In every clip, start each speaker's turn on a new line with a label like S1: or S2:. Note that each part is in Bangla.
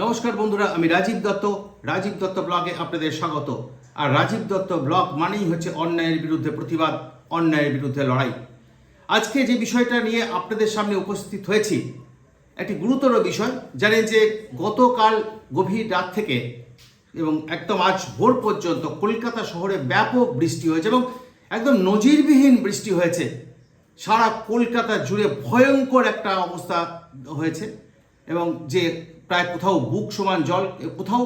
S1: নমস্কার বন্ধুরা, আমি রাজীব দত্ত। রাজীব দত্ত ব্লগে আপনাদের স্বাগত। আর রাজীব দত্ত ব্লগ মানেই হচ্ছে অন্যায়ের বিরুদ্ধে প্রতিবাদ, অন্যায়ের বিরুদ্ধে লড়াই। আজকে যে বিষয়টা নিয়ে আপনাদের সামনে উপস্থিত হয়েছি, একটি গুরুতর বিষয় জানেন যে গতকাল গভীর রাত থেকে এবং একদম আজ ভোর পর্যন্ত কলকাতা শহরে ব্যাপক বৃষ্টি হয়েছে এবং একদম নজিরবিহীন বৃষ্টি হয়েছে। সারা কলকাতা জুড়ে ভয়ঙ্কর একটা অবস্থা হয়েছে। এবং যে প্রায় কোথাও বুক সমান জল, কোথাও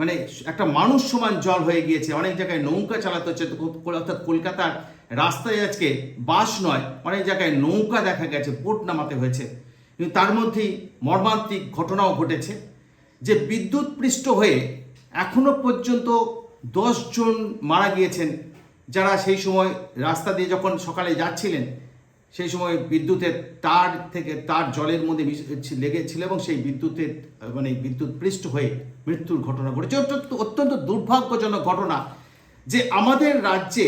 S1: মানে একটা মানুষ সমান জল হয়ে গিয়েছে, অনেক জায়গায় নৌকা চালাতে হচ্ছে অর্থাৎ কলকাতার রাস্তায় আজকে বাস নয়, অনেক জায়গায় নৌকা দেখা গেছে, বোট নামাতে হয়েছে। কিন্তু তার মধ্যেই মর্মান্তিক ঘটনাও ঘটেছে, যে বিদ্যুৎ পৃষ্ঠ হয়ে এখনও পর্যন্ত জন মারা গিয়েছেন, যারা সেই সময় রাস্তা দিয়ে যখন সকালে যাচ্ছিলেন সেই সময় বিদ্যুতের তার থেকে তার জলের মধ্যে লেগেছিল এবং সেই বিদ্যুতের মানে বিদ্যুৎ পৃষ্ঠ হয়ে মৃত্যুর ঘটনা ঘটেছে। অত্যন্ত অত্যন্ত দুর্ভাগ্যজনক ঘটনা যে আমাদের রাজ্যে,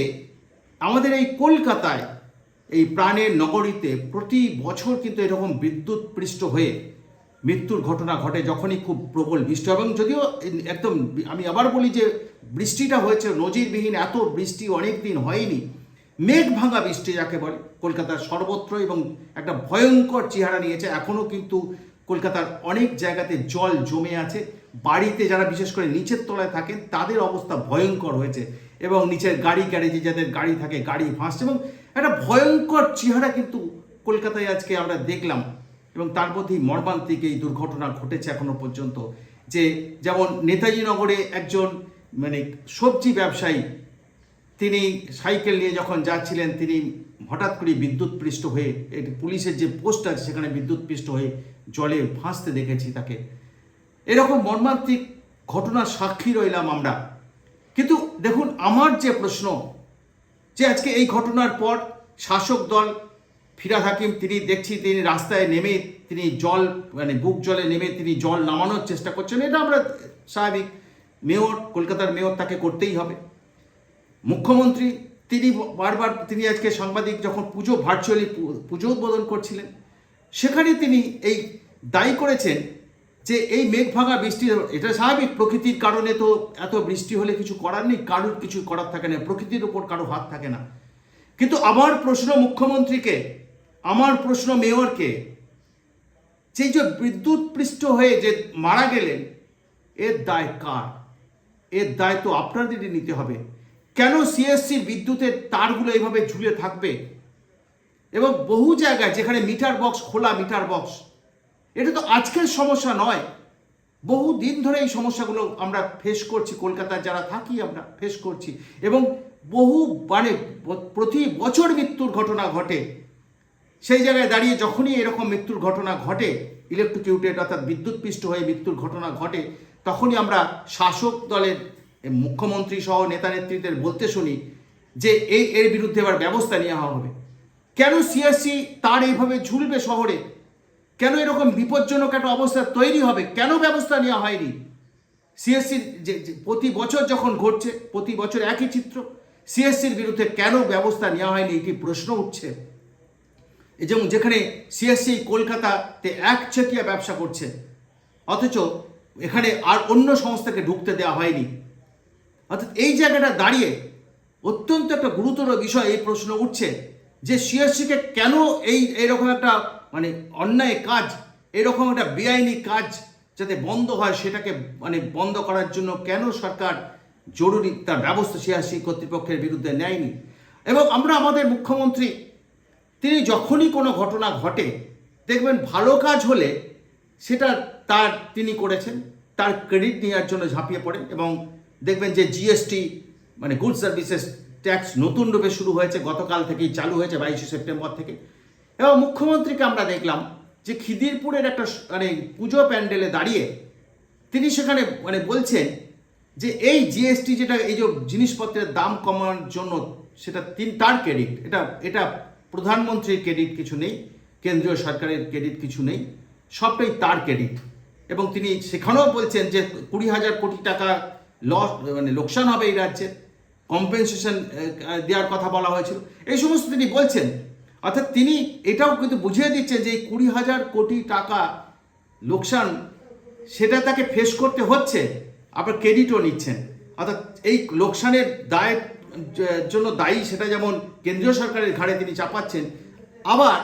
S1: আমাদের এই কলকাতায় এই প্রাণের নগরীতে প্রতি বছর কিন্তু এরকম বিদ্যুৎ পৃষ্ঠ হয়ে মৃত্যুর ঘটনা ঘটে, যখনই খুব প্রবল বৃষ্টি এবং যদিও একদম আমি আবার বলি যে বৃষ্টিটা হয়েছে, নজিরবিহীন এত বৃষ্টি অনেক দিন হয়নি। মেঘ ভাঙা বৃষ্টি যাকে বলে, কলকাতার সর্বত্র এবং একটা ভয়ঙ্কর চেহারা নিয়েছে। এখনও কিন্তু কলকাতার অনেক জায়গাতে জল জমে আছে। বাড়িতে যারা বিশেষ করে নিচের তলায় থাকেন, তাদের অবস্থা ভয়ঙ্কর হয়েছে এবং নিচের গাড়ি, গ্যারেজে যাদের গাড়ি থাকে, গাড়ি ভাসছে এবং একটা ভয়ঙ্কর চেহারা কিন্তু কলকাতায় আজকে আমরা দেখলাম। এবং তার মধ্যেই মর্মান্তিক এই দুর্ঘটনা ঘটেছে এখনও পর্যন্ত। যে যেমন নেতাজি নগরে একজন মানে সবজি ব্যবসায়ী তিনি সাইকেল নিয়ে যখন যাচ্ছিলেন, তিনি হঠাৎ করে বিদ্যুৎ পৃষ্ঠ হয়ে এই পুলিশের যে পোস্ট আছে সেখানে বিদ্যুৎ পৃষ্ঠ হয়ে জলে ভাসতে দেখেছি তাকে। এরকম মর্মান্তিক ঘটনার সাক্ষী রইলাম আমরা। কিন্তু দেখুন, আমার যে প্রশ্ন, যে আজকে এই ঘটনার পর শাসক দল ফিরাদ হাকিম, তিনি দেখছি তিনি রাস্তায় নেমে তিনি জল মানে বুক জলে নেমে তিনি জল নামানোর চেষ্টা করছেন। এটা আমরা স্বাভাবিক। মেয়র, কলকাতার মেয়র তাকে করতেই হবে। মুখ্যমন্ত্রী, তিনি বারবার তিনি আজকে সাংবাদিক যখন পুজো ভার্চুয়ালি পুজো উদ্বোধন করছিলেন, সেখানে তিনি এই দায়ী করেছেন যে এই মেঘ ভাঙা বৃষ্টি, এটা স্বাভাবিক, প্রকৃতির কারণে তো এত বৃষ্টি হলে কিছু করার নেই, কারুর কিছু করার থাকে না, প্রকৃতির উপর কারও হাত থাকে না। কিন্তু আমার প্রশ্ন মুখ্যমন্ত্রীকে, আমার প্রশ্ন মেয়রকে, সেই যে বিদ্যুৎ পৃষ্ঠ হয়ে যে মারা গেলেন, এর দায় কার? এর দায় তো আপনাদেরই নিতে হবে। কেন সিএসসির বিদ্যুতের তারগুলো এইভাবে ঝুলে থাকবে? এবং বহু জায়গায় যেখানে মিটার বক্স, খোলা মিটার বক্স, এটা তো আজকের সমস্যা নয়। বহু দিন ধরে এই সমস্যাগুলো আমরা ফেস করছি, কলকাতায় যারা থাকি আমরা ফেস করছি। এবং বহু মানে প্রতি বছর মৃত্যুর ঘটনা ঘটে। সেই জায়গায় দাঁড়িয়ে যখনই এরকম মৃত্যুর ঘটনা ঘটে ইলেকট্রিকিউটেড অর্থাৎ বিদ্যুৎ পৃষ্ঠ হয়ে মৃত্যুর ঘটনা ঘটে, তখনই আমরা শাসক দলের মুখ্যমন্ত্রী সহ নেতা নেত্রীদের বলতে শুনি যে এই এর বিরুদ্ধে এবার ব্যবস্থা নেওয়া হবে। কেন সিএসসি তার এইভাবে ঝুলবে শহরে? কেন এরকম বিপজ্জনক একটা অবস্থা তৈরি হবে? কেন ব্যবস্থা নেওয়া হয়নি? সিএসসির যে প্রতি বছর যখন ঘটছে, প্রতি বছর একই চিত্র। সিএসসির বিরুদ্ধে কেন ব্যবস্থা নেওয়া হয়নি এটি প্রশ্ন উঠছে। যেমন যেখানে সিএসসি কলকাতাতে একচেটিয়া ব্যবসা করছে, অথচ এখানে আর অন্য সংস্থাকে ঢুকতে দেওয়া হয়নি। অর্থাৎ এই জায়গাটা দাঁড়িয়ে অত্যন্ত একটা গুরুতর বিষয় এই প্রশ্ন উঠছে যে সিএসসিকে কেন এই এরকম একটা মানে অন্যায় কাজ, এরকম একটা বেআইনি কাজ যাতে বন্ধ হয় সেটাকে মানে বন্ধ করার জন্য কেন সরকার জরুরি তার ব্যবস্থা সিএসসি কর্তৃপক্ষের বিরুদ্ধে নেয়নি? এবং আমরা আমাদের মুখ্যমন্ত্রী, তিনি যখনই কোনো ঘটনা ঘটে, দেখবেন ভালো কাজ হলে সেটা তার, তিনি করেছেন, তার ক্রেডিট নেওয়ার জন্য ঝাঁপিয়ে পড়েন এবং দেখবেন যে জিএসটি মানে গুড সার্ভিসেস ট্যাক্স নতুন রূপে শুরু হয়েছে, গতকাল থেকেই চালু হয়েছে, বাইশে সেপ্টেম্বর থেকে। এবং মুখ্যমন্ত্রীকে আমরা দেখলাম যে খিদিরপুরের একটা মানে পুজো প্যান্ডেলে দাঁড়িয়ে তিনি সেখানে মানে বলছেন যে এই জিএসটি যেটা, এই যে জিনিসপত্রের দাম কমানোর জন্য সেটা তিন, তার ক্রেডিট এটা এটা প্রধানমন্ত্রীর ক্রেডিট কিছু নেই, কেন্দ্রীয় সরকারের ক্রেডিট কিছু নেই, সবটাই তার ক্রেডিট এবং তিনি সেখানেও বলছেন যে কুড়ি হাজার কোটি টাকা লস মানে লোকসান হবে এই রাজ্যে। কম্পেনসেশন দেওয়ার কথা বলা হয়েছিল। এই সমস্ত তিনি বলছেন, অর্থাৎ তিনি এটাও কিন্তু বুঝিয়ে দিচ্ছেন যে এই কুড়ি হাজার কোটি টাকা লোকসান, সেটা তাকে ফেস করতে হচ্ছে। আবার ক্রেডিটও নিচ্ছেন। অর্থাৎ এই লোকসানের দায়ের জন্য দায়ী সেটা যেমন কেন্দ্রীয় সরকারের ঘাড়ে তিনি চাপাচ্ছেন, আবার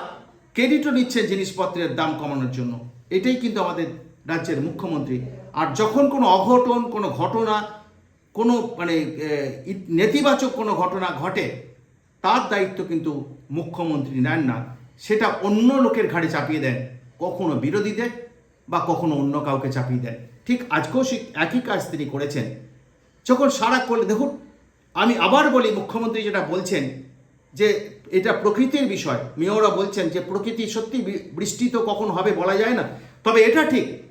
S1: ক্রেডিটও নিচ্ছেন জিনিসপত্রের দাম কমানোর জন্য। এটাই কিন্তু আমাদের রাজ্যের মুখ্যমন্ত্রী আর যখন কোনো অঘটন, কোনো ঘটনা, কোনো মানে নেতিবাচক কোনো ঘটনা ঘটে, তার দায়িত্ব কিন্তু মুখ্যমন্ত্রী নেন না। সেটা অন্য লোকের ঘাড়ে চাপিয়ে দেন, কখনো বিরোধীদের বা কখনো অন্য কাউকে চাপিয়ে দেন। ঠিক আজকেও সে একই কাজ তিনি করেছেন। যখন সারা করলে, দেখুন, আমি আবার বলি, মুখ্যমন্ত্রী যেটা বলছেন যে, এটা প্রকৃতির বিষয়। মেয়ররা বলছেন যে, প্রকৃতি সত্যি বৃষ্টি তো কখন হবে বলা যায় না। তবে এটা ঠিক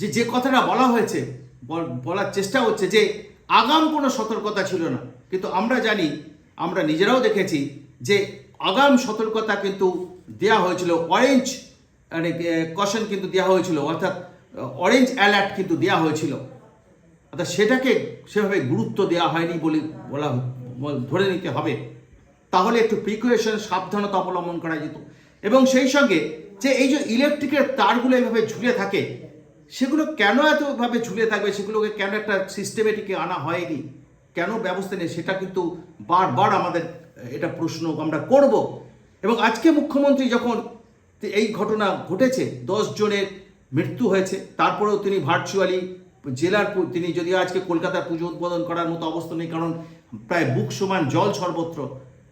S1: যে যে কথাটা বলা হয়েছে, বল- বলার চেষ্টা হচ্ছে যে আগাম কোনো সতর্কতা ছিল না। কিন্তু আমরা জানি, আমরা নিজেরাও দেখেছি যে আগাম সতর্কতা কিন্তু দেয়া হয়েছিল অরেঞ্জ মানে কশন কিন্তু দেওয়া হয়েছিল, অর্থাৎ অরেঞ্জ অ্যালার্ট কিন্তু দেওয়া হয়েছিল। অর্থাৎ সেটাকে সেভাবে গুরুত্ব দেওয়া হয়নি বলে বলা ধরে নিতে হবে। তাহলে একটু প্রিকুয়েশন সাবধানতা অবলম্বন করা যেত। এবং সেই সঙ্গে যে এই যে ইলেকট্রিকের তারগুলো এভাবে ঝুলে থাকে সেগুলো কেন এতভাবে ঝুলে থাকবে? সেগুলোকে কেন একটা সিস্টেমেটিকে আনা হয়নি? কেন ব্যবস্থা নেই? সেটা কিন্তু বারবার আমাদের এটা প্রশ্ন আমরা করব। এবং আজকে মুখ্যমন্ত্রী যখন এই ঘটনা ঘটেছে, দশ জনের মৃত্যু হয়েছে, তারপরেও তিনি ভার্চুয়ালি জেলার তিনি যদিও আজকে কলকাতার পুজো উদ্বোধন করার মতো অবস্থা নেই, কারণ প্রায় বুক সমান জল সর্বত্র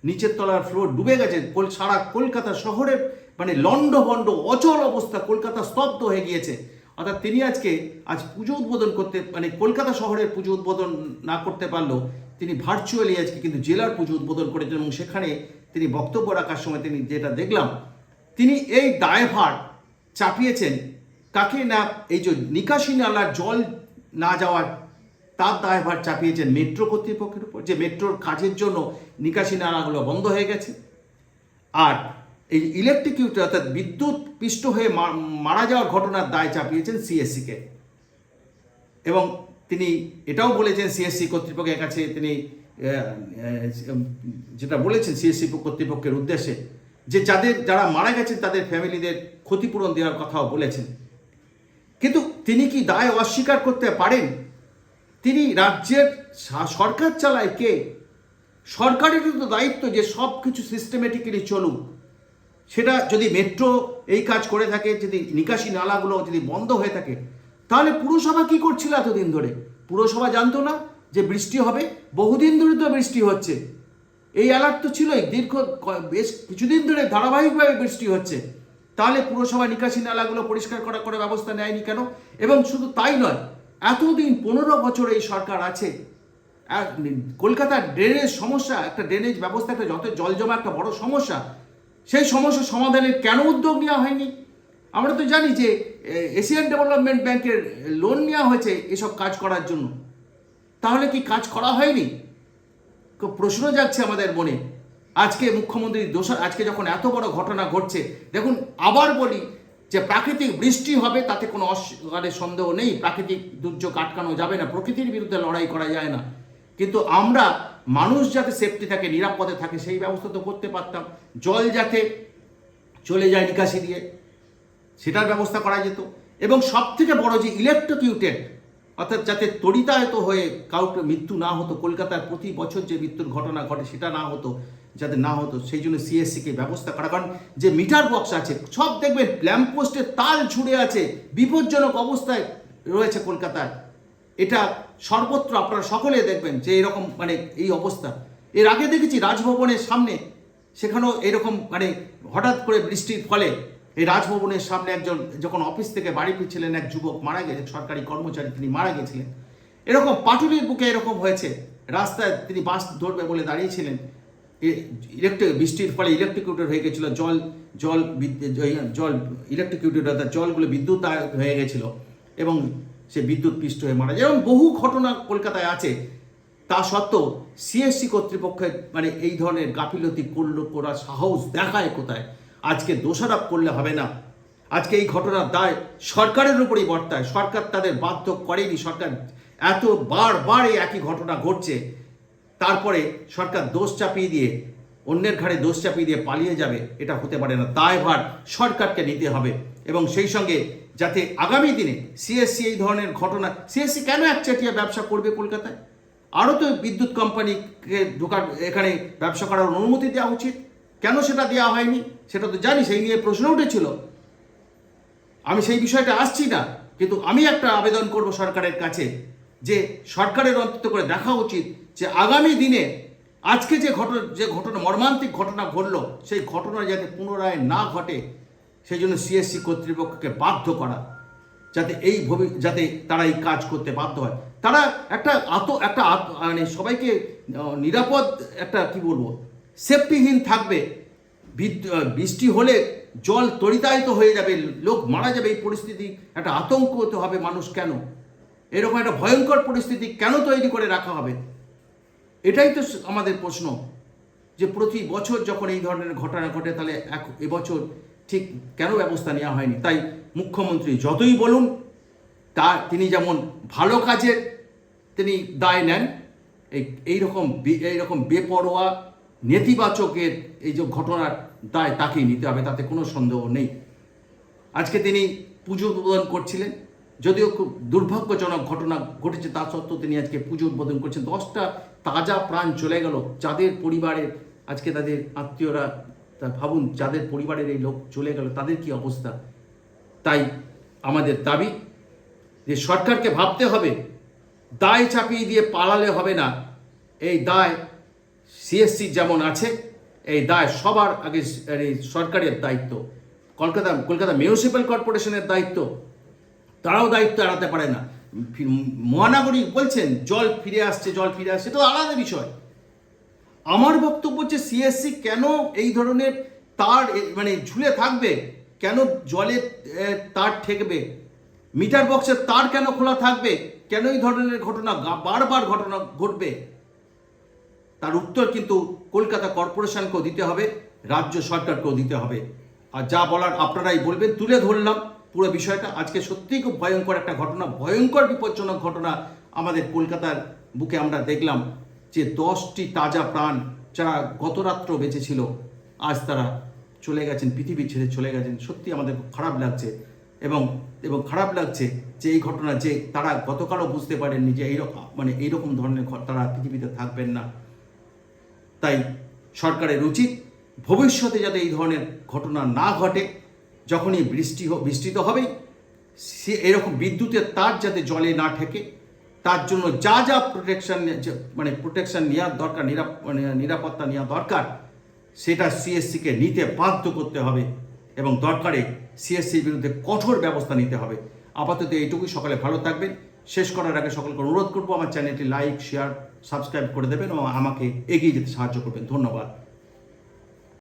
S1: নিচের তলার ফ্লোর ডুবে গেছে। সারা কলকাতা শহরের মানে লণ্ডভণ্ড অচল অবস্থা, কলকাতা স্তব্ধ হয়ে গিয়েছে। অর্থাৎ তিনি আজকে, আজ পুজো উদ্বোধন করতে মানে কলকাতা শহরের পুজো উদ্বোধন না করতে পারলেও তিনি ভার্চুয়ালি আজকে কিন্তু জেলার পুজো উদ্বোধন করেছেন এবং সেখানে তিনি বক্তব্য রাখার সময় তিনি যেটা দেখলাম, তিনি এই দায়ভার চাপিয়েছেন কাকে না এই যে নিকাশি নালার জল না যাওয়ার, তার দায়ভার চাপিয়েছেন মেট্রো কর্তৃপক্ষের উপর, যে মেট্রোর কাজের জন্য নিকাশি নালাগুলো বন্ধ হয়ে গেছে। আর এই ইলেকট্রিকিউটার অর্থাৎ বিদ্যুৎ পিষ্ট হয়ে মারা যাওয়ার ঘটনার দায় চাপিয়েছেন সিএসসিকে এবং তিনি এটাও বলেছেন সিএসসি কর্তৃপক্ষের কাছে, তিনি যেটা বলেছেন সিএসসি কর্তৃপক্ষের উদ্দেশ্যে, যে যাদের, যারা মারা গেছেন তাদের ফ্যামিলিদের ক্ষতিপূরণ দেওয়ার কথাও বলেছেন। কিন্তু তিনি কি দায় অস্বীকার করতে পারেন? তিনি রাজ্যের সরকার চালায় কে? সরকারেরও তো দায়িত্ব যে সব কিছু সিস্টেমেটিক্যালি চলুক। সেটা যদি মেট্রো এই কাজ করে থাকে, যদি নিকাশি নালাগুলো যদি বন্ধ হয়ে থাকে, তাহলে পুরসভা কি করছিল এতদিন ধরে? পুরসভা জানতো না যে বৃষ্টি হবে? বহুদিন ধরে তো বৃষ্টি হচ্ছে। এই অ্যালার্ট তো ছিলই, দীর্ঘ বেশ কিছুদিন ধরে ধারাবাহিকভাবে বৃষ্টি হচ্ছে। তাহলে পুরসভা নিকাশি নালাগুলো পরিষ্কার করা করে ব্যবস্থা নেয়নি কেন? এবং শুধু তাই নয়, এতদিন পনেরো বছর এই সরকার আছে। কলকাতার ড্রেনেজ সমস্যা, একটা ড্রেনেজ ব্যবস্থা, একটা যত জল জমা, একটা বড় সমস্যা সেই সমস্যা সমাধানের কেন উদ্যোগ নেওয়া হয়নি? আমরা তো জানি যে এশিয়ান ডেভেলপমেন্ট ব্যাংকের লোন নেওয়া হয়েছে এসব কাজ করার জন্য। তাহলে কি কাজ করা হয়নি? প্রশ্ন যাচ্ছে আমাদের মনে। আজকে মুখ্যমন্ত্রী দোষ, আজকে যখন এত বড় ঘটনা ঘটছে, দেখুন, আবার বলি যে প্রাকৃতিক বৃষ্টি হবে, তাতে কোনো অস- মানে সন্দেহ নেই। প্রাকৃতিক দুর্যোগ আটকানো যাবে না। প্রকৃতির বিরুদ্ধে লড়াই করা যায় না। কিন্তু আমরা মানুষ যাতে সেফটি থাকে, নিরাপদে থাকে, সেই ব্যবস্থা তো করতে পারতাম। জল যাতে চলে যায় নিকাশি দিয়ে, সেটার ব্যবস্থা করা যেত। এবং সব থেকে বড় যে ইলেকট্রোকিউটেড অর্থাৎ যাতে তড়িতায়ত হয়ে কাউকে মৃত্যু না হতো কলকাতার প্রতি বছর যে মৃত্যুর ঘটনা ঘটে, সেটা না হতো, যাতে না হতো, সেই জন্য সিএসসিকে ব্যবস্থা করা। কারণ যে মিটার বক্স আছে, সব দেখবেন ল্যাম্পপোস্টের তাল ছুড়ে আছে, বিপজ্জনক অবস্থায় রয়েছে কলকাতায়। এটা সর্বত্র আপনারা সকলে দেখবেন যে এরকম মানে এই অবস্থা। এর আগে দেখেছি রাজভবনের সামনে, সেখানেও এরকম মানে হঠাৎ করে বৃষ্টির ফলে এই রাজভবনের সামনে একজন যখন অফিস থেকে বাড়ি ফিরছিলেন, এক যুবক মারা গেছে, সরকারি কর্মচারী তিনি মারা গেছিলেন। এরকম পাটুলির বুকে এরকম হয়েছে, রাস্তায় তিনি বাস ধরবে বলে দাঁড়িয়েছিলেন। ইলেকট্রিক বৃষ্টির ফলে ইলেকট্রিকিউটেড হয়ে গেছিল, জল জল জল ইলেকট্রিকিউটেড অর্থাৎ জলগুলো বিদ্যুৎ হয়ে গেছিল। এবং সে বিদ্যুৎ পিষ্ট হয়ে মারা যায়। এরকম বহু ঘটনা কলকাতায় আছে। তা সত্ত্বেও সিএসসি কর্তৃপক্ষের মানে এই ধরনের গাফিলতি করল, করার সাহস দেখায় কোথায়? আজকে দোষারোপ করলে হবে না। আজকে এই ঘটনার দায় সরকারের উপরই বর্তায়। সরকার তাদের বাধ্য করেনি। সরকার এত বার বার এই একই ঘটনা ঘটছে। তারপরে সরকার দোষ চাপিয়ে দিয়ে, অন্যের ঘাড়ে দোষ চাপিয়ে দিয়ে পালিয়ে যাবে, এটা হতে পারে না। দায়ভার সরকারকে নিতে হবে। এবং সেই সঙ্গে যাতে আগামী দিনে সিএসসি এই ধরনের ঘটনা, সিএসসি কেন একচাটিয়া ব্যবসা করবে কলকাতায়? আরও তো বিদ্যুৎ কোম্পানিকে ঢোকার, এখানে ব্যবসা করার অনুমতি দেওয়া উচিত। কেন সেটা দেওয়া হয়নি? সেটা তো জানি, সেই নিয়ে প্রশ্ন উঠেছিল। আমি সেই বিষয়টা আসছি না, কিন্তু আমি একটা আবেদন করব সরকারের কাছে যে সরকারের অন্তত করে দেখা উচিত যে আগামী দিনে আজকে যে ঘটনা যে ঘটনা, মর্মান্তিক ঘটনা ঘটলো, সেই ঘটনা যাতে পুনরায় না ঘটে সেই জন্য সিএসসি কর্তৃপক্ষকে বাধ্য করা, যাতে এই ভবি, যাতে তারা এই কাজ করতে বাধ্য হয়। তারা একটা আত, একটা মানে সবাইকে নিরাপদ একটা, কি বলব সেফটিহীন থাকবে। বৃষ্টি হলে জল তরিতায়িত হয়ে যাবে, লোক মারা যাবে এই পরিস্থিতি। একটা আতঙ্ক হতে হবে মানুষ কেন? এরকম একটা ভয়ঙ্কর পরিস্থিতি কেন তৈরি করে রাখা হবে? এটাই তো আমাদের প্রশ্ন, যে প্রতি বছর যখন এই ধরনের ঘটনা ঘটে, তাহলে এক, এবছর ঠিক কেন ব্যবস্থা নেওয়া হয়নি? তাই মুখ্যমন্ত্রী যতই বলুন, তা তিনি যেমন ভালো কাজের তিনি দায় নেন, এই এইরকম এইরকম বেপরোয়া, নেতিবাচকের এই যে ঘটনার দায় তাকেই নিতে হবে, তাতে কোনো সন্দেহ নেই। আজকে তিনি পুজো উদ্বোধন করছিলেন, যদিও খুব দুর্ভাগ্যজনক ঘটনা ঘটেছে, তা সত্ত্বেও তিনি আজকে পুজো উদ্বোধন করছেন। দশটা তাজা প্রাণ চলে গেল, যাদের পরিবারের আজকে তাদের আত্মীয়রা তা ভাবুন, যাদের পরিবারের এই লোক চলে গেল, তাদের কি অবস্থা? তাই আমাদের দাবি যে সরকারকে ভাবতে হবে, দায় চাপিয়ে দিয়ে পালালে হবে না। এই দায় সিএসসি যেমন আছে, এই দায় সবার আগে সরকারের দায়িত্ব। কলকাতা কলকাতা মিউনিসিপ্যাল কর্পোরেশনের দায়িত্ব, তারাও দায়িত্ব এড়াতে পারে না। মহানগরী বলছেন, জল ফিরে আসছে, জল ফিরে আসছে তো আলাদা বিষয়। আমার বক্তব্য হচ্ছে সিএসসি কেন এই ধরনের তার মানে ঝুলে থাকবে? কেন জলে তার ঠেকবে? মিটার বক্সের তার কেন খোলা থাকবে? কেন এই ধরনের ঘটনা বারবার ঘটনা ঘটবে? তার উত্তর কিন্তু কলকাতা কর্পোরেশনকেও দিতে হবে, রাজ্য সরকারকেও দিতে হবে। আর যা বলার আপনারাই বলবেন, তুলে ধরলাম পুরো বিষয়টা। আজকে সত্যিই খুব ভয়ঙ্কর একটা ঘটনা, ভয়ঙ্কর বিপজ্জনক ঘটনা আমাদের কলকাতার বুকে আমরা দেখলাম। যে দশটি তাজা প্রাণ যারা গত রাত্র বেঁচে ছিল আজ তারা চলে গেছেন, পৃথিবী ছেড়ে চলে গেছেন। সত্যি আমাদের খুব খারাপ লাগছে। এবং এবং খারাপ লাগছে যে এই ঘটনা যে তারা গতকালও বুঝতে পারেননি যে এইরকম মানে এইরকম ধরনের তারা পৃথিবীতে থাকবেন না। তাই সরকারের উচিত ভবিষ্যতে যাতে এই ধরনের ঘটনা না ঘটে, যখনই বৃষ্টি বৃষ্টি তো হবেই, সে এরকম বিদ্যুতের তার যাতে জলে না ঠেকে তার জন্য যা যা প্রোটেকশন মানে প্রোটেকশন নেওয়ার দরকার মানে নিরাপত্তা নেওয়া দরকার, সেটা সিএসসিকে নিতে বাধ্য করতে হবে এবং দরকারে সিএসসির বিরুদ্ধে কঠোর ব্যবস্থা নিতে হবে। আপাতত এইটুকুই, সকালে ভালো থাকবেন। শেষ করার আগে সকলকে অনুরোধ করব, আমার চ্যানেলটি লাইক শেয়ার সাবস্ক্রাইব করে দেবেন এবং আমাকে এগিয়ে যেতে সাহায্য করবেন। ধন্যবাদ।